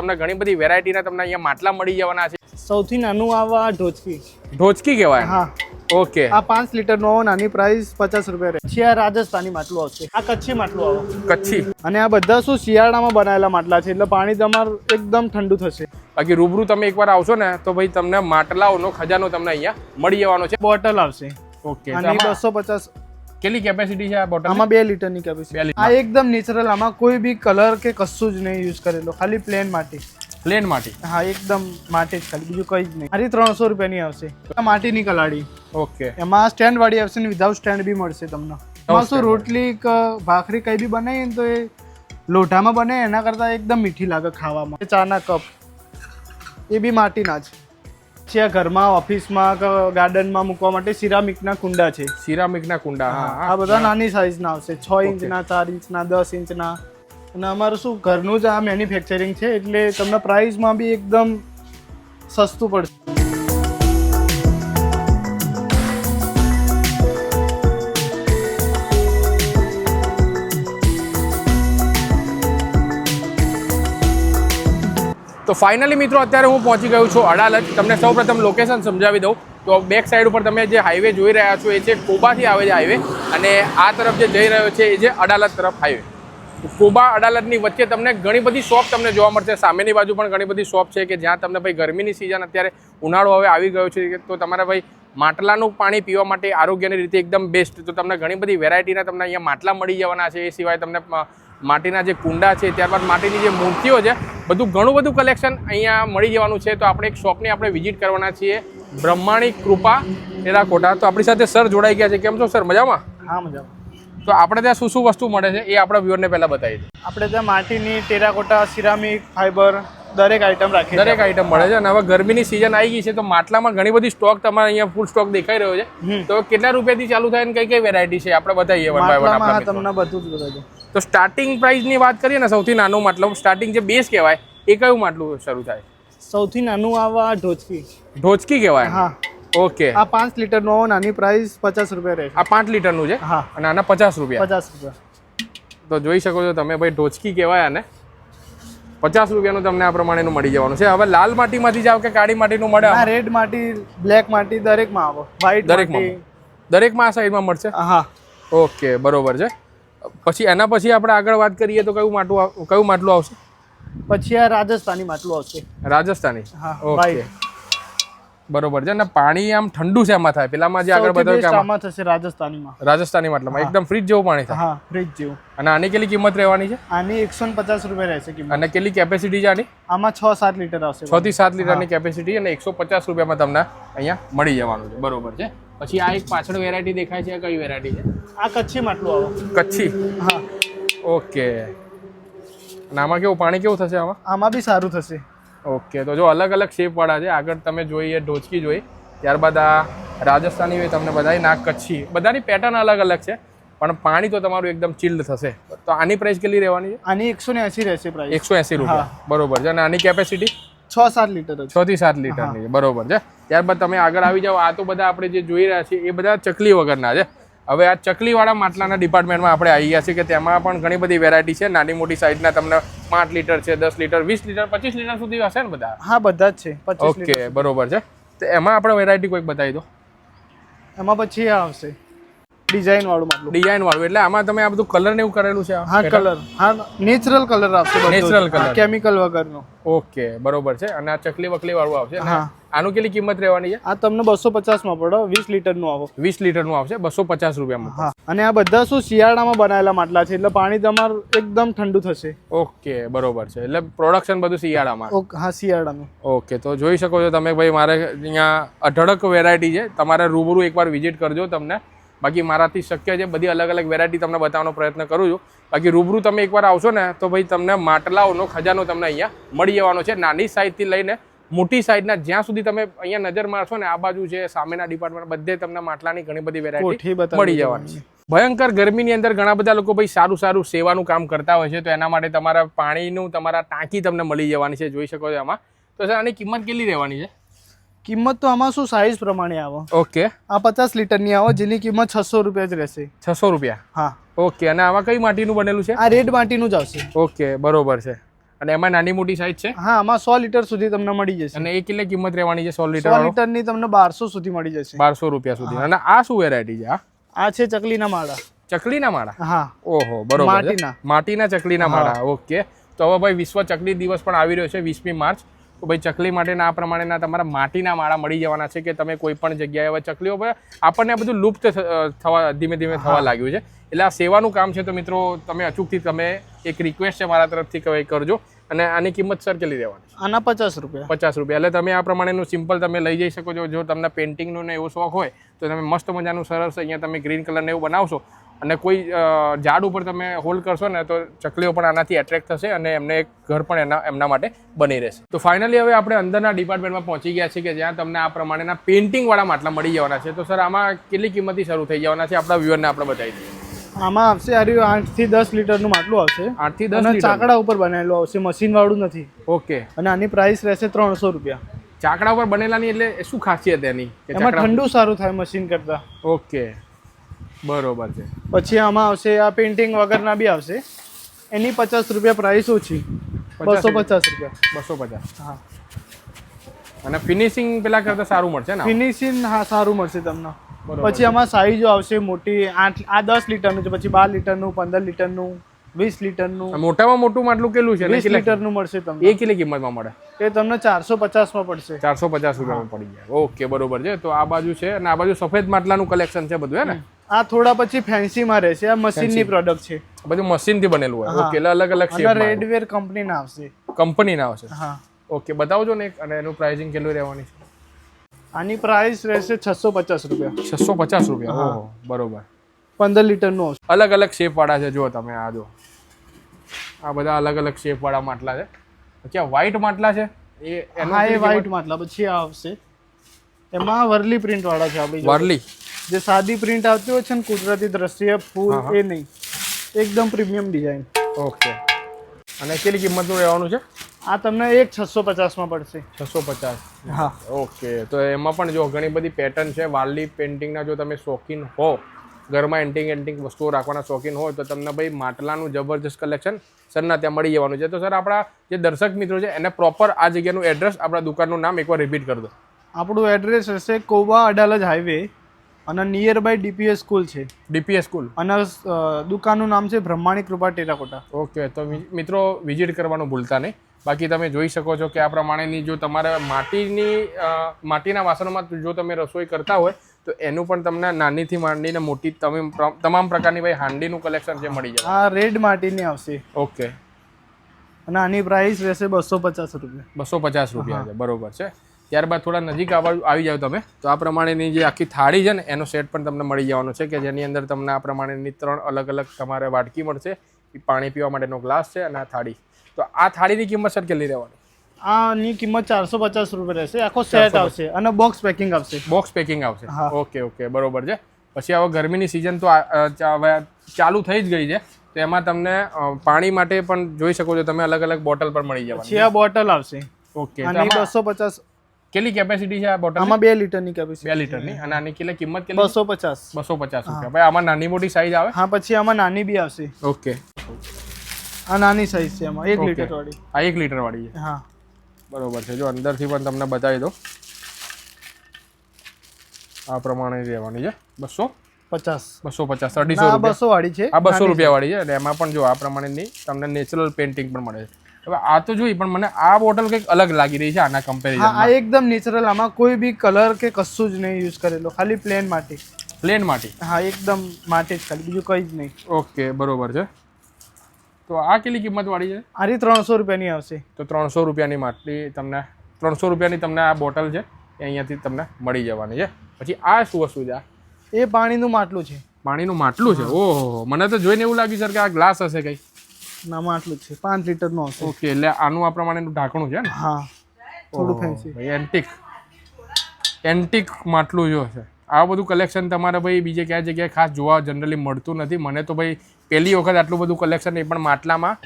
તમને ઘણી બધી વેરાયટીના તમને અહીંયા માટલા મળી જવાના છે. સૌથી નાનું આવા ઢોચકી. ઢોચકી કહેવાય? હા. ઓકે આ પાંચ લીટર નો નાની પ્રાઇસ પચાસ રૂપિયા રહે. છે આ રાજસ્થાની માટલું આવશે. આ કચ્છી માટલું આવે. કચ્છી? અને આ બધા શું શિયાળામાં બનાવેલા માટલા છે એટલે પાણી તમારું એકદમ ઠંડુ થશે. બાકી રૂબરૂ તમે એકવાર આવશો ને તો ભાઈ તમને માટલાઓનો ખજાનો તમને અહીંયા મળી જવાનો છે. બોટલ આવશે. ઓકે બસો પચાસ કેટલી કેપેસિટી છે આ બોટલ આમાં બે લીટરની કેપેસિટી આ એકદમ નેચરલ આમાં કોઈ બી કલર કે કશું જ નહીં યુઝ કરેલો ખાલી પ્લેન માટી. પ્લેન માટી? હા એકદમ માટી જ ખાલી બીજું કંઈ જ નહીં. મારી ત્રણસો રૂપિયાની આવશે. આ માટીની કલાડી ઓકે. એમાં સ્ટેન્ડ વાળી આવશે ને વિધાઉટ સ્ટેન્ડ બી મળશે તમને. એમાં શું રોટલી ભાખરી કઈ બી બનાવીએ ને તો એ લોઢામાં બને એના કરતાં એકદમ મીઠી લાગે ખાવામાં. ચાના કપ એ બી માટીના જ. છે ઘરમાં ઓફિસમાં ગાર્ડનમાં મૂકવા માટે સિરામિકના કુંડા છે. સિરામિકના કુંડા હા આ બધા નાની સાઇઝના આવશે. છ ઇંચના ચાર ઇંચના દસ ઇંચના. અને અમારું શું ઘરનું જ આ મેન્યુફેક્ચરિંગ છે એટલે તમને પ્રાઇસમાં બી એકદમ સસ્તું પડશે. તો ફાઇનલી મિત્રો અત્યારે હું પહોંચી ગયો છું અડાલજ. તમને સૌપ્રથમ લોકેશન સમજાવી દઉં. તો બેક સાઈડ ઉપર તમે જે હાઈવે જોઈ રહ્યા છો એ છે કોબાથી આવે છે હાઈવે અને આ તરફ જે જઈ રહ્યો છે એ છે અડાલજ તરફ હાઈવે કોબા અડાલજની વચ્ચે તમને ઘણી બધી શોપ તમને જોવા મળશે. સામેની બાજુ પણ ઘણી બધી શોપ છે કે જ્યાં તમને ભાઈ ગરમીની સિઝન અત્યારે ઉનાળો હવે આવી ગયો છે તો તમારા ભાઈ માટલાનું પાણી પીવા માટે આરોગ્યની રીતે એકદમ બેસ્ટ તો તમને ઘણી બધી વેરાયટીના તમને અહીંયા માટલા મળી જવાના છે. એ સિવાય તમને માટીના જે કુંડા છે ત્યારબાદ માટીની જે મૂર્તિઓ છે બધું ઘણું બધું કલેક્શન અહીંયા મળી જવાનું છે. તો આપણે એક શોપની આપણે વિઝિટ કરવાના છીએ. બ્રહ્માણી કૃપા ટેરાકોટા તો આપણી સાથે સર જોડાઈ ગયા છે. કેમ છો સર મજામાં? હા મજામાં. તો આપણે ત્યાં શું શું વસ્તુ મળે છે એ આપણા વ્યુઅરને પહેલાં બતાવી દઈએ આપણે ત્યાં માટીની ટેરાકોટા સિરામિક ફાઈબર દરેક આઈટમ રાખી દરેક આઈટમ મળે છે અને હવે ગરમીની સિઝન આવી ગઈ છે તો માટલામાં ઘણી બધી સ્ટોક તમારે અહીંયા ફૂલ સ્ટોક દેખાઈ રહ્યો છે. તો કેટલા રૂપિયાથી ચાલુ થાય ને કઈ કઈ વેરાયટી છે? આપણે બતાવીએ વન બાય વન તમને બધું જ બતાવી તો સ્ટાર્ટિંગ પ્રાઇસની વાત કરીએ ને સૌથી નાનું માટલું. સ્ટાર્ટિંગ જે બેઝ કહેવાય એ કયું માટલું શરૂ થાય? સૌથી નાનું આવા ઢોચકી. ઢોચકી કહેવાય? હા. ઓકે. આ પાંચ લીટર નો નાની પ્રાઇસ પચાસ રૂપિયા રહેશે આ પાંચ લીટરનું છે? હા. અને આના પચાસ રૂપિયા? પચાસ રૂપિયા. તો જોઈ શકો છો તમે ભાઈ ઢોચકી કહેવાય આને. પચાસ રૂપિયાનું તમને આ પ્રમાણેનું મળી જવાનું છે. હવે લાલ માટીમાંથી જાવ કે કાળી માટીનું મળે? રેડ માટી બ્લેક માટી દરેકમાં આવે. વ્હાઈટ દરેકમાં દરેકમાં આ સાઈડમાં મળશે? હા. ઓકે બરોબર છે. પછી એના પછી આપણે આગળ વાત કરીએ તો કયું માટલું કયું માટલું આવશે? પછી આ રાજસ્થાની માટલું આવશે. રાજસ્થાની? હા ઓકે. બરોબર છે. અને પાણી આમ ઠંડુ છે એમાં થાય. પેલામાં જે આગળ બતાવ્યું કે આમાં આમાં થશે રાજસ્થાનીમાં. રાજસ્થાની મતલબ એકદમ ફ્રીજ જેવું પાણી થાય. હા ફ્રીજ જેવું. અને આની કેટલી કિંમત રહેવાની છે? આની એકસો ને પચાસ રૂપિયા રહેશે કિંમત. અને કેટલી કેપેસિટી છે આની? આમાં છ સાત લીટર આવશે. છ થી સાત લિટરની કેપેસિટી અને એકસો પચાસ રૂપિયામાં તમને અહીંયા મળી જવાનું છે. બરોબર છે. પછી આ એક પાછળ વેરાયટી દેખાય છે. કઈ વેરાયટી છે? આ કચ્છી માટલું આવે. કચ્છી? હા. ઓકે. અને આમાં કેવું પાણી કેવું થશે આમાં? આમાં બી સારું થશે. ઓકે તો જો અલગ અલગ શેપવાળા છે. આગળ તમે જોઈએ ઢોચકી જોઈ. ત્યારબાદ આ રાજસ્થાની હોય તમને બધાની ના કચ્છી. બધાની પેટર્ન અલગ અલગ છે પણ પાણી તો તમારું એકદમ ચિલ્ડ થશે. તો આની પ્રાઇસ કેટલી રહેવાની છે? આની એકસો ને એસી રહેશે પ્રાઇસ એકસો એસી રૂપિયા. બરોબર છે. અને આની કેપેસિટી છ સાત લીટર છ થી સાત લીટરની બરોબર છે. ત્યારબાદ તમે આગળ આવી જાઓ. આ તો બધા આપણે જે જોઈ રહ્યા છીએ એ બધા ચકલી વગરના છે. હવે આ ચકલીવાળા માટલાના ડિપાર્ટમેન્ટમાં આપણે આવી ગયા છીએ કે તેમાં પણ ઘણી બધી વેરાયટી છે. નાની મોટી સાઈઝના તમને પાંચ લીટર છે દસ લીટર વીસ લીટર પચીસ લીટર સુધી હશે ને બધા? હા બધા જ છે. ઓકે બરોબર છે. તો એમાં આપણે વેરાયટી કોઈક બતાવી દો. એમાં પછી આવશે. ડિઝાઇન વાળું માટલું. ડિઝાઇન વાળું એટલે આમાં તમે આ બધું કલર ને એવું કરેલું છે હા કલર હા નેચરલ કલર આવશે નેચરલ. હા, કેમિકલ વગરનો. ઓકે બરોબર છે. અને આ ચકલી વકલી વાળું આવશે હા. આનું કેટલી કિંમત રહેવાની છે? આ તમને બસો પચાસમાં પડે વીસ લીટરનું આવો. વીસ લીટરનું આવશે બસો પચાસ રૂપિયામાં. હા. અને આ બધા શું શિયાળામાં બનાવેલા માટલા છે એટલે પાણી તમારું એકદમ ઠંડુ થશે. ઓકે બરોબર છે. એટલે પ્રોડક્શન બધું શિયાળામાં. ઓકે હા શિયાળાનું. ઓકે તો જોઈ શકો છો તમે ભાઈ મારે અહીંયા અઢળક વેરાયટી છે. તમારે રૂબરૂ એકવાર વિઝિટ કરજો તમને. બાકી મારાથી શક્ય છે બધી અલગ અલગ વેરાયટી તમને બતાવવાનો પ્રયત્ન કરું છું. બાકી રૂબરૂ તમે એકવાર આવશો ને તો ભાઈ તમને માટલાઓનો ખજાનો તમને અહીંયા મળી જવાનો છે. નાની સાઈઝથી લઈને મોટી સાઈઝના જ્યાં સુધી તમે અહીંયા નજર મારશો ને આ બાજુ છે સામેના ડિપાર્ટમેન્ટ બધે તમને માટલાની ઘણી બધી વેરાયટી મળી જવાની છે. ભયંકર ગરમીની અંદર ઘણા બધા લોકો ભાઈ સારું સારું સેવાનું કામ કરતા હોય છે તો એના માટે તમારા પાણીનું તમારા ટાંકી તમને મળી જવાની છે જોઈ શકો છો આમાં. તો સર આની કિંમત કેટલી રહેવાની છે? કિંમત તો આમાં શું સાઈઝ પ્રમાણે આવે. ઓકે. આ પચાસ લીટરની આવે જેની કિંમત છસો રૂપિયા જ રહેશે. છસો રૂપિયા? હા. ઓકે અને આમાં કઈ માટીનું બનેલું છે? આ રેડ માટીનું જ આવશે. ઓકે બરોબર છે. અને એમાં નાની મોટી સાઈઝ છે? હા આમાં સો લીટર સુધી તમને મળી જશે. અને એ કેટલી કિંમત રહેવાની છે સો લીટર સો ની લીટરની તમને બારસો સુધી મળી જશે. બારસો રૂપિયા સુધી. અને આ શું વેરાયટી છે આ? આ છે ચકલીના માળા. ચકલીના માળા? હા. ઓહો બરોબર માટીના. માટીના ચકલીના માળા ઓકે. તો હવે ભાઈ વિશ્વ ચકલી દિવસ પણ આવી રહ્યો છે વીસમી માર્ચ. તો ભાઈ ચકલી માટેના આ પ્રમાણેના તમારા માટીના માળા મળી જવાના છે કે તમે કોઈ પણ જગ્યાએ હવે ચકલીઓ પર આપણને આ બધું લુપ્ત થવા ધીમે ધીમે થવા લાગ્યું છે. એટલે આ સેવાનું કામ છે તો મિત્રો તમે અચૂકથી તમે એક રિક્વેસ્ટ છે મારા તરફથી કહે કરજો અને આની કિંમત સર કેટલી રહેવાની આના પચાસ રૂપિયા. પચાસ રૂપિયા. એટલે તમે આ પ્રમાણેનું સિમ્પલ તમે લઈ જઈ શકો છો. જો તમને પેઇન્ટિંગનો ને એવો શોખ હોય તો તમે મસ્ત મજાનું સરસ અહીંયા તમે ગ્રીન કલરને એવું બનાવશો અને કોઈ ઝાડ ઉપર તમે હોલ્ડ કરશો ને તો ચકલીઓ પણ આનાથી એટ્રેક્ટ થશે અને એમને એક ઘર પણ એના એમના માટે બની રહેશે. તો ફાઇનલી હવે આપણે અંદરના ડિપાર્ટમેન્ટમાં પહોંચી ગયા છે કે જ્યાં તમને આ પ્રમાણેના પેઇન્ટિંગવાળા માટલા મળી જવાના છે. તો સર આમાં કેટલી કિંમતથી શરૂ થઈ જવાના છે? આપણા વ્યુઅરને આપણે બતાવી દઈએ. આમાં આવશે આર્યું આઠથી દસ લીટરનું માટલું આવશે. આઠથી દસ ચાકડા ઉપર બનેલું આવશે મશીન વાળું નથી. ઓકે. અને આની પ્રાઇસ રહેશે ત્રણસો રૂપિયા. ચાકડા ઉપર બનેલાની એટલે શું ખાસિયત એની? એમાં ઠંડુ સારું થાય મશીન કરતા. ઓકે. બરોબર છે. પછી આમાં આવશે આ પેઇન્ટિંગ વગરના બી આવશે. એની પચાસ રૂપિયા પ્રાઇસ ઓછી. બસો પચાસ રૂપિયા. બસો પચાસ? હા. અને ફિનિશિંગ પેલા કરતા સારું મળશે ને ફિનિશિંગ હા સારું મળશે તમને. પછી આમાં સાઈઝો આવશે મોટી આઠ આ દસ લીટરનું છે પછી બાર લીટરનું પંદર લીટરનું વીસ લીટરનું. મોટામાં મોટું માટલું કેટલું છે વીસ લીટરનું મળશે તમને. એ કેટલી કિંમતમાં મળે? એ તમને ચારસો પચાસમાં પડશે. ચારસો પચાસ રૂપિયામાં પડી જાય. ઓકે બરોબર છે. તો આ બાજુ છે અને આ બાજુ સફેદ માટલાનું કલેક્શન છે બધું હે ને? આ થોડા પછી ફેન્સીમાં રહેશે. આ મશીનની પ્રોડક્ટ છે. બધું મશીનથી બનેલું હોય. ઓકે એટલે અલગ અલગ અને શેપ રેડવેર કંપનીના આવશે. કંપનીના આવશે. હા. ઓકે બતાવજો ને અને એનું પ્રાઇસિંગ કેટલું રહેવાની છે? આની પ્રાઇસ રહેશે છસો પચાસ રૂપિયા. છસો પચાસ રૂપિયા. ઓહો બરોબર. પંદર લીટરનું અલગ અલગ શેપ વાળા છે જો તમે આ જો આ બધા અલગ અલગ શેપ વાળા માટલા છે. પછી આ વ્હાઈટ માટલા છે? એ એના એ વ્હાઈટ માટલા પછી આ આવશે. એમાં વર્લી પ્રિન્ટ વાળા છે આપણી જોડે. વારલી? જે સાદી પ્રિન્ટ આવતી હોય છે ને કુદરતી દ્રશ્ય ફૂલ એ નહીં. એકદમ પ્રીમિયમ ડિઝાઇન ઓકે. અને કેટલી કિંમતનું રહેવાનું છે? આ તમને એક છસો પચાસમાં પડશે. છસો પચાસ. હા. ઓકે. તો એમાં પણ જો ઘણી બધી પેટર્ન છે વાર્લી પેઇન્ટિંગના જો તમે શોખીન હો ઘરમાં એન્ટિંગ એન્ટિંગ વસ્તુઓ રાખવાના શોખીન હોય તો તમને ભાઈ માટલાનું જબરજસ્ત કલેક્શન સરના ત્યાં મળી જવાનું છે. તો સર આપણા જે દર્શક મિત્રો છે એને પ્રોપર આ જગ્યાનું એડ્રેસ આપણા દુકાનનું નામ એકવાર રિપીટ કરી દો. આપણું એડ્રેસ હશે કોબા અડાલજ હાઈવે અને નિયર બાય ડીપીએસ સ્કૂલ છે. ડીપીએસ સ્કૂલ અને દુકાનનું નામ છે બ્રહ્માણી કૃપા ટેરાકોટા. ઓકે તો મિત્રો વિઝિટ કરવાનું ભૂલતા નહીં. બાકી તમે જોઈ શકો છો કે આ પ્રમાણેની જો તમારે માટીની માટીના વાસણોમાં જો તમે રસોઈ કરતા હોય તો એનું પણ તમને નાનીથી માંડીને મોટી તમે તમામ પ્રકારની ભાઈ હાંડીનું કલેક્શન જે મળી જાય. આ રેડ માટીની આવશે. ઓકે. અને આની પ્રાઇસ રહેશે બસો પચાસ રૂપિયા. બસો પચાસ રૂપિયા છે બરોબર છે. ત્યારબાદ થોડા નજીક આવી જાવ તમે. તો આ પ્રમાણેની જે આખી થાળી છે ને એનો સેટ પણ તમને મળી જવાનો છે કે જેની અંદર તમને આ પ્રમાણેની ત્રણ અલગ અલગ તમારે વાટકી મળશે પાણી પીવા માટેનો ગ્લાસ છે અને આ થાળી. તો આ થાળીની કિંમત સર કેટલી રહેવાની? આની કિંમત ચારસો પચાસ રૂપિયા રહેશે. આખો સેટ આવશે અને બોક્સ પેકિંગ આવશે. બોક્સ પેકિંગ આવશે. ઓકે ઓકે બરોબર છે. પછી હવે ગરમીની સિઝન તો હવે ચાલુ થઈ જ ગઈ છે. તો એમાં તમને પાણી માટે પણ જોઈ શકો છો તમે અલગ અલગ બોટલ પણ મળી જવાની પછી આ બોટલ આવશે. ઓકે બસો પચાસ કેટલી કેપેસિટી છે આ બોટલ આમાં બે લીટરની કેપેસિટી બે લીટરની. અને આની કેટલી કિંમત કેટલી? બસો પચાસ. બસો પચાસ રૂપિયા. ભાઈ આમાં નાની મોટી સાઈઝ આવે? હા પછી આમાં નાની બી આવશે. ઓકે. આ નાની સાઈઝ છે આમાં એક. લીટર વાળી આ એક લીટર વાળી છે. હા. બરોબર છે. જો અંદરથી પણ તમને બતાવી દો આ પ્રમાણે રહેવાની છે. બસો? પચાસ. બસો પચાસ અઢીસો બસો વાળી છે. આ બસો રૂપિયા વાળી છે. અને એમાં પણ જો આ પ્રમાણેની તમને નેચરલ પેઇન્ટિંગ પણ મળે છે. હવે આ તો જોઈ પણ મને આ બોટલ કંઈક અલગ લાગી રહી છે આના કમ્પેરિઝન આ એકદમ નેચરલ આમાં કોઈ બી કલર કે કશું જ નહીં યુઝ કરેલો ખાલી પ્લેન માટે. પ્લેન માટી? હા એકદમ માટે જ ખાલી બીજું કંઈ જ નહીં. ઓકે બરોબર છે. તો આ કેટલી કિંમત વાળી છે? આરી ત્રણસો રૂપિયાની આવશે. તો ત્રણસો રૂપિયાની માટલી તમને ત્રણસો રૂપિયાની તમને આ બોટલ છે એ અહીંયાથી તમને મળી જવાની છે. પછી આ શું વસ્તુ છે એ પાણીનું માટલું છે. પાણીનું માટલું છે? ઓહો મને તો જોઈને એવું લાગ્યું સર કે આ ગ્લાસ હશે કંઈ. ના આટલું છે. પાંચ લીટરનું આવશે ઓકે એટલે આનું આ પ્રમાણેનું ઢાંકણું છે ને? હા. થોડું ફેન્સી ભાઈ એન્ટિક એન્ટિક માટલું જો છે. આ બધું કલેક્શન તમારે ભાઈ બીજે ક્યાં જગ્યાએ ખાસ જોવા જનરલી મળતું નથી. મને તો ભાઈ પહેલી વખત આટલું બધું કલેક્શન એ પણ માટલામાં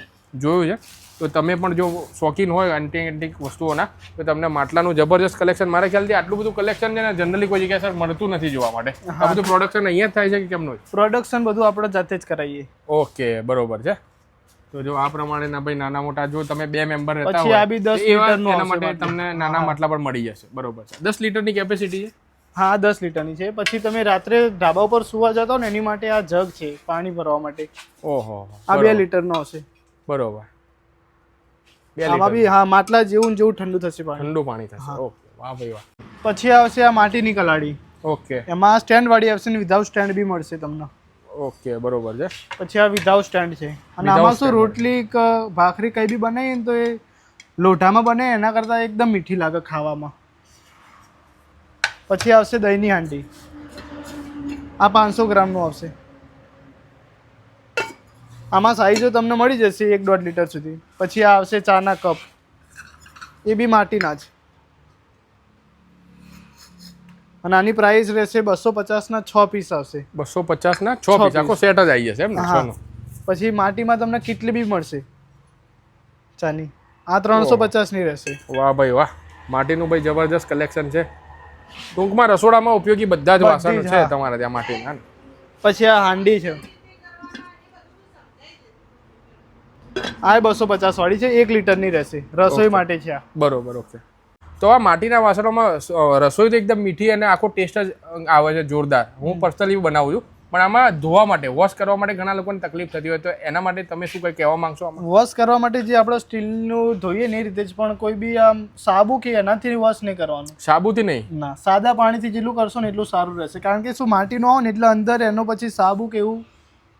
જોયું છે. તો તમે પણ જો શોખીન હોય એન્ટિક એન્ટિક વસ્તુઓના તો તમને માટલાનું જબરજસ્ત કલેક્શન મારા ખ્યાલથી આટલું બધું કલેક્શન છે ને જનરલી કોઈ જગ્યાએ સર મળતું નથી જોવા માટે. આ બધું પ્રોડક્શન અહીંયા જ થાય છે કે કેમનું પ્રોડક્શન બધું આપણે જાતે જ કરાવીએ. ઓકે બરોબર છે. તો જો આ પ્રમાણે ના ભાઈ નાના મોટા જો તમે બે મેમ્બર રહેતા પછી હોય આ બી 10 તો એવા એના માટે તમને નાના માટલા પણ મળી જશે. બરોબર છે. દસ લીટરની કેપેસિટી છે? હા દસ લીટરની છે. પછી તમે રાત્રે ઢાબા ઉપર સુવા જતા હો ને એની માટે આ જગ છે પાણી ભરવા માટે. ઓહો આ બે લીટરનો હશે. બરોબર. આમાં બી હા માટલા જેવું જેવું ઠંડુ થશે પાણી. ઠંડુ પાણી થશે. ઓકે વાહ ભાઈ વાહ. પછી આવશે આ માટીની કલાડી. ઓકે. એમાં સ્ટેન્ડ વાળી આવશે ને વિધાઉટ સ્ટેન્ડ બી મળશે તમને. ઓકે બરોબર છે. પછી આ વિધાઉટ સ્ટેન્ડ છે. અને આમાં શું રોટલી ક ભાખરી કઈ બી બનાવીએ ને તો એ લોઢામાં બને એના કરતાં એકદમ મીઠી લાગે ખાવામાં. પછી આવશે દહીંની હાંડી. આ પાંચસો ગ્રામનું આવશે. આમાં સાઈઝો તમને મળી જશે એક દોઢ લીટર સુધી. પછી આ આવશે ચાના કપ. એ બી માટીના જ. અને આની પ્રાઇસ રહેશે બસો પચાસના છ પીસ આવશે. બસો પચાસના છ પીસ આખો સેટ જ આવી જશે એમ ને છનો. પછી માટીમાં તમને કેટલી બી મળશે? ચાની. આ ત્રણસો પચાસની રહેશે. વાહ ભાઈ વાહ. માટીનું ભાઈ જબરજસ્ત કલેક્શન છે. ટૂંકમાં રસોડામાં ઉપયોગી બધા જ વાસણો છે. તમારા ત્યાં માટીના પછી આ હાંડી છે. આ બસો પચાસ વાળી છે એક લીટરની રહેશે. રસોઈ માટે છે આ. બરોબર ઓકે. તો આ માટીના વાસણોમાં રસોઈ તો એકદમ મીઠી અને આખો ટેસ્ટ જ આવે છે જોરદાર. હું પર્સનલી બનાવું છું પણ આમાં ધોવા માટે વોશ કરવા માટે ઘણા લોકોને તકલીફ થતી હોય તો એના માટે તમે શું કંઈ કહેવા માંગશો આમાં? વોશ કરવા માટે જે આપણે સ્ટીલનું ધોઈએ ને એ રીતે જ પણ કોઈ બી આમ સાબુ કે એનાથી વોશ નહીં કરવાનું. સાબુથી નહીં? ના સાદા પાણીથી જેટલું કરશો ને એટલું સારું રહેશે. કારણ કે શું માટીનું આવે ને એટલે અંદર એનો પછી સાબુ કે એવું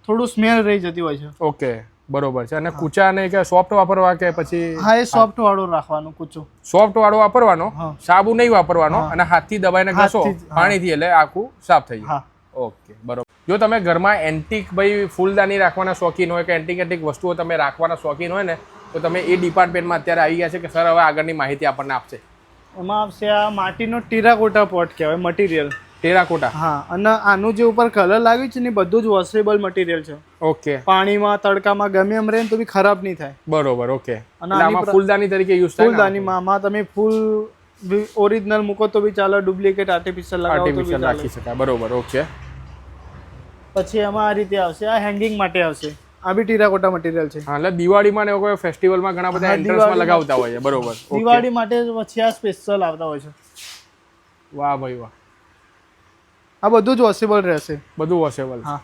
થોડું સ્મેલ રહી જતી હોય છે. ઓકે બરોબર છે. અને કૂચા ને કે સોફ્ટ વાપરવા કે પછી હા એ સોફ્ટ વાળું રાખવાનું કૂચો. સોફ્ટ વાળો વાપરવાનો સાબુ નહીં વાપરવાનો અને હાથથી દબાઈને ઘસો. પાણીથી એટલે આખું સાફ થઈ જાય. ઓકે બરોબર. જો તમે ઘરમાં એન્ટિક ભાઈ ફૂલદાની રાખવાના શોખીન હોય કે એન્ટિક એન્ટિક વસ્તુઓ તમે રાખવાના શોખીન હોય ને તો તમે એ ડિપાર્ટમેન્ટમાં અત્યારે આવી ગયા છે કે સર હવે આગળની માહિતી આપણને આપશે. એમાં આવશે આ માટીનો ટીરાકોટા પોટ કહેવાય મટીરિયલ ટેરાકોટા. હા અને આનું જે ઉપર કલર લાગ્યું છે ને બધું જ વોશેબલ મટીરિયલ છે. ઓકે. પાણીમાં તડકામાં ગમે એમ રહે તો બી ખરાબ નહીં થાય. બરોબર ઓકે. અને આમાં ફૂલદાની તરીકે યુઝ થાય ફૂલદાનીમાં આમાં? તમે ફૂલ ઓરિજિનલ મૂકો તો બી ચાલે ડુપ્લિકેટ આર્ટિફિશિયલ આર્ટિફિશિયલ ચાલે. રાખી શકાય બરોબર ઓકે. પછી એમાં આ રીતે આવશે આ હેંગિંગ માટે આવશે. આ બી ટીરાકોટા મટીરિયલ છે. હા એટલે દિવાળીમાં ને કોઈ ફેસ્ટિવલમાં ઘણા બધા એન્ટ્રન્સમાં લગાવતા હોય છે બરોબર દિવાળી માટે પછી આ સ્પેશિયલ આવતા હોય છે. વાહ ભાઈ વાહ. આ બધું જ વોશેબલ રહેશે. બધું વોશેબલ હા.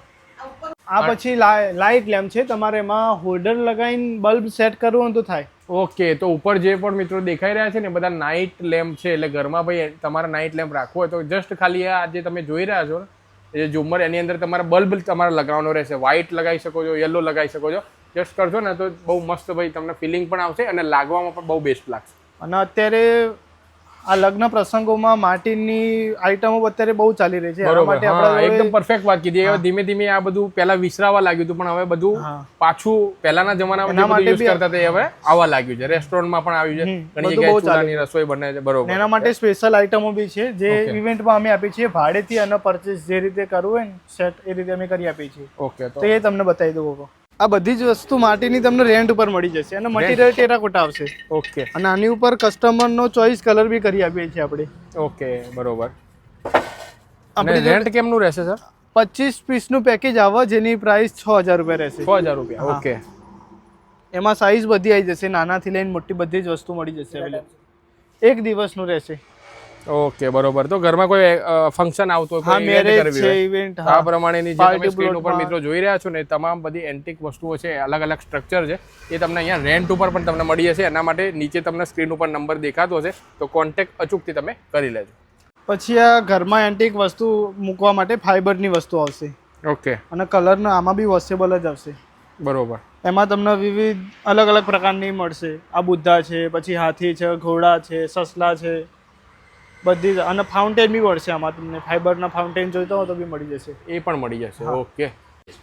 આ પછી લાઇટ લેમ્પ છે તમારે એમાં હોલ્ડર લગાવીને બલ્બ સેટ કરવું હોય તો થાય. ઓકે તો ઉપર જે પણ મિત્રો દેખાઈ રહ્યા છે ને બધા નાઇટ લેમ્પ છે એટલે ઘરમાં ભાઈ તમારે નાઇટ લેમ્પ રાખવો હોય તો જસ્ટ ખાલી આ જે તમે જોઈ રહ્યા છો ને એ ઝુમર ઝુમ્મર એની અંદર તમારે બલ્બ તમારે લગાવવાનો રહેશે. વ્હાઇટ લગાવી શકો છો યલો લગાવી શકો છો. જસ્ટ કરશો ને તો બહુ મસ્ત ભાઈ તમને ફિલિંગ પણ આવશે અને લાગવામાં પણ બહુ બેસ્ટ લાગશે. અને અત્યારે આ લગ્ન પ્રસંગોમાં માટીની આઈટમો અત્યારે બહુ ચાલી રહી છે. એના માટે આપણે એકદમ પરફેક્ટ વાત કીધી. ધીમે ધીમે આ બધું પહેલા વિસરાવા લાગ્યું હતું પણ હવે બધું પાછું પહેલાના જમાનામાં યુઝ કરતા હતા હવે આવવા લાગ્યું છે. રેસ્ટોરન્ટમાં પણ આવ્યું છે. ઘણી જગ્યાએ ચાલે. ચૂલાની રસોઈ બને છે. બરોબર. એના માટે સ્પેશિયલ આઈટમો બી છે જે ઇવેન્ટમાં અમે આપીએ છીએ ભાડેથી અને પરચેસ જે રીતે કરવું હોય ને સેટ એ રીતે અમે કરી આપીએ છીએ. ઓકે તો એ તમને બતાવી દઉં આ બધી જ વસ્તુ માટીની તમને રેન્ટ ઉપર મળી જશે અને મટીરિયલ ટેરાકોટા આવશે. ઓકે અને આની ઉપર કસ્ટમરનો ચોઈસ કલર બી કરી આપીએ છીએ આપણે. ઓકે બરોબર. આપણે રેન્ટ કેમનું રહેશે સર પચીસ પીસનું પેકેજ આવે જેની પ્રાઇસ છ હજાર રૂપિયા રહેશે. છ હજાર રૂપિયા ઓકે એમાં સાઇઝ બધી આવી જશે નાનાથી લઈને મોટી બધી જ વસ્તુ મળી જશે. એક દિવસનું રહેશે. ઓકે બરોબર. તો ઘરમાં કોઈ ફંક્શન આવતું હોય કોઈ મેરેજ છે ઇવેન્ટ આ પ્રમાણેની જે તમે સ્ક્રીન ઉપર મિત્રો જોઈ રહ્યા છો ને તમામ બધી એન્ટિક વસ્તુઓ છે અલગ અલગ સ્ટ્રક્ચર છે એ તમને અહીંયા રેન્ટ ઉપર પણ તમને મળી જશે. એના માટે નીચે તમને સ્ક્રીન ઉપર નંબર દેખાતો હશે તો કોન્ટેક્ટ અચૂકથી તમે કરી લેજો. પછી આ ઘરમાં એન્ટિક વસ્તુ મૂકવા માટે ફાઈબરની વસ્તુ આવશે. ઓકે. અને કલરના આમાં બી વોશેબલ જ આવશે. બરોબર. એમાં તમને વિવિધ અલગ અલગ પ્રકારની મળશે. આ બુદ્ધા છે પછી હાથી છે ઘોડા છે સસલા છે. બધી જ. અને ફાઉન્ટેન બી મળશે આમાં તમને. ફાઈબરના ફાઉન્ટેન જોઈતો હોય તો બી મળી જશે. એ પણ મળી જશે. ઓકે.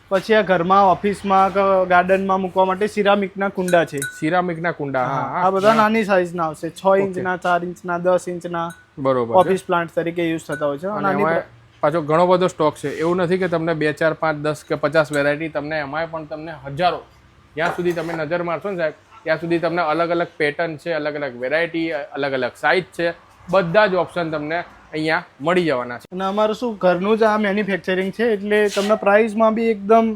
પછી આ ઘરમાં ઓફિસમાં ગાર્ડનમાં મૂકવા માટે સિરામિકના કુંડા છે. સિરામિકના કુંડા હા. આ બધા નાની સાઈઝના આવશે. છ ઇંચના ચાર ઇંચના દસ ઇંચના બરોબર. ઓફિસ પ્લાન્ટ તરીકે યુઝ થતા હોય છે. અને અને પાછો ઘણો બધો સ્ટોક છે. એવું નથી કે તમને બે ચાર પાંચ દસ કે પચાસ વેરાયટી તમને એમાંય પણ તમને હજારો. જ્યાં સુધી તમે નજર મારશો ને સાહેબ ત્યાં સુધી તમને અલગ અલગ પેટર્ન છે અલગ અલગ વેરાયટી અલગ અલગ સાઇઝ છે. બધા જ ઓપ્શન તમને અહીંયા મળી જવાના છે. અને અમારું શું ઘરનું જ આ મેન્યુફેક્ચરિંગ છે એટલે તમને પ્રાઇસમાં બી એકદમ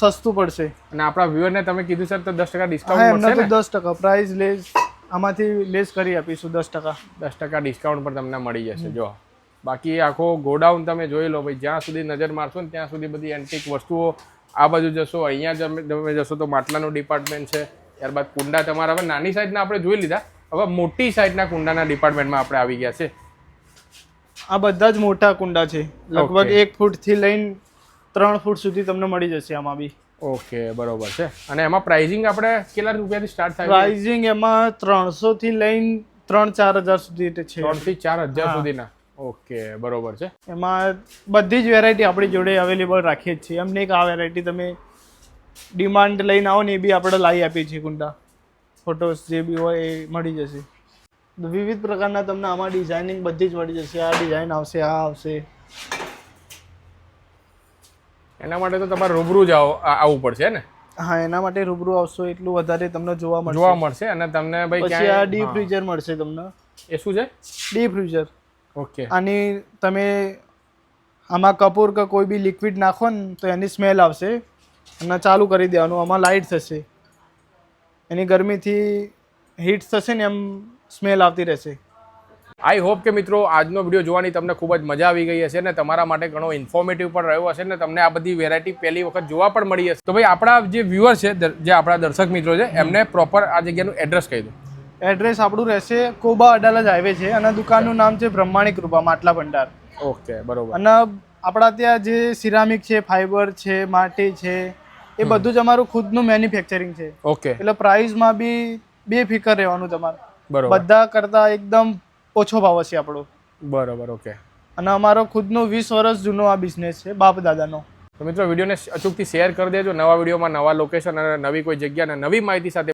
સસ્તું પડશે. અને આપણા વ્યુઅરને તમે કીધું સર તો દસ ટકા ડિસ્કાઉન્ટ મળશે દસ ટકા. પ્રાઇસ લેસ આમાંથી લેસ કરી આપીશું દસ ટકા. દસ ટકા ડિસ્કાઉન્ટ પણ તમને મળી જશે જો. બાકી આખો ગોડાઉન તમે જોઈ લો ભાઈ જ્યાં સુધી નજર મારશો ને ત્યાં સુધી બધી એન્ટિક વસ્તુઓ આ બાજુ જશો અહીંયા તમે તમે જશો તો માટલાનું ડિપાર્ટમેન્ટ છે ત્યારબાદ કુંડા તમારા હવે નાની સાઈઝના આપણે જોઈ લીધા. હવે મોટી સાઈઝના કુંડાના ડિપાર્ટમેન્ટમાં આપણે આવી ગયા છે. આ બધા જ મોટા કુંડા છે. લગભગ. એક ફૂટથી લઈને ત્રણ ફૂટ સુધી તમને મળી જશે આમાં બી. ઓકે બરોબર છે. અને એમાં પ્રાઇઝિંગ આપણે કેટલા રૂપિયાથી સ્ટાર્ટ થાય પ્રાઇઝિંગ એમાં ત્રણસો થી લઈને ત્રણ ચાર હજાર સુધી છે છે. ત્રણથી ચાર હજાર સુધીના. ઓકે બરોબર છે. એમાં બધી જ વેરાયટી આપણી જોડે અવેલેબલ રાખીએ જ છીએ. એમને એક આ વેરાયટી તમે ડિમાન્ડ લઈને આવો ને એ બી આપણે લાવી આપીએ છીએ કુંડા. ફોટોસ જે બી હોય એ મળી જશે. વિવિધ પ્રકારના તમને આમાં ડિઝાઇનિંગ બધી જ મળી જશે. આ ડિઝાઇન આવશે આ આવશે. એના માટે તો તમારે રૂબરૂ જ આવો- આવવું પડશે ને? હા એના માટે રૂબરૂ આવશો એટલું વધારે તમને જોવા મળશે. જોવા મળશે અને તમને ભાઈ પછી આ ડીપ ફ્રીઝર મળશે તમને. એ શું છે? Deep freezer okay. આની તમે આમાં કપૂર કે કોઈ બી લિક્વિડ નાખો ને તો એની સ્મેલ આવશે. અને ચાલુ કરી દેવાનું આમાં લાઇટ થશે. એની ગરમીથી હીટ થશે ને એમ સ્મેલ આવતી રહેશે. આઈ હોપ કે મિત્રો આજનો વીડિયો જોવાની તમને ખૂબ જ મજા આવી ગઈ હશે ને તમારા માટે ઘણો ઇન્ફોર્મેટિવ પણ રહ્યો હશે ને તમને આ બધી વેરાયટી પહેલી વખત જોવા પણ મળી હશે. તો ભાઈ આપણા જે વ્યુઅર છે જે આપણા દર્શક મિત્રો છે એમને પ્રોપર આ જગ્યાનું એડ્રેસ કહી દો. એડ્રેસ આપણું રહેશે કોબા અડાલજ હાઈવે છે અને દુકાનનું નામ છે બ્રહ્માણી કૃપા માટલા ભંડાર. ઓકે બરોબર. અને આપણા ત્યાં જે સિરામિક છે ફાઈબર છે માટી છે એ બધું જ અમારું ખુદનું મેન્યુફેક્ચરિંગ છે. ઓકે. એટલે પ્રાઇસમાં બી બે ફિકર રહેવાનું તમારે બરોબર. બધા કરતા એકદમ ઓછો ભાવ હશે આપણો. બરોબર ઓકે. અને અમારો ખુદનો વીસ વર્ષ જૂનો આ બિઝનેસ છે બાપ દાદાનો. તો મિત્રો વિડીયોને અચૂકથી શેર કરી દેજો. નવા વિડીયોમાં નવા લોકેશન અને નવી કોઈ જગ્યા અને નવી માહિતી સાથે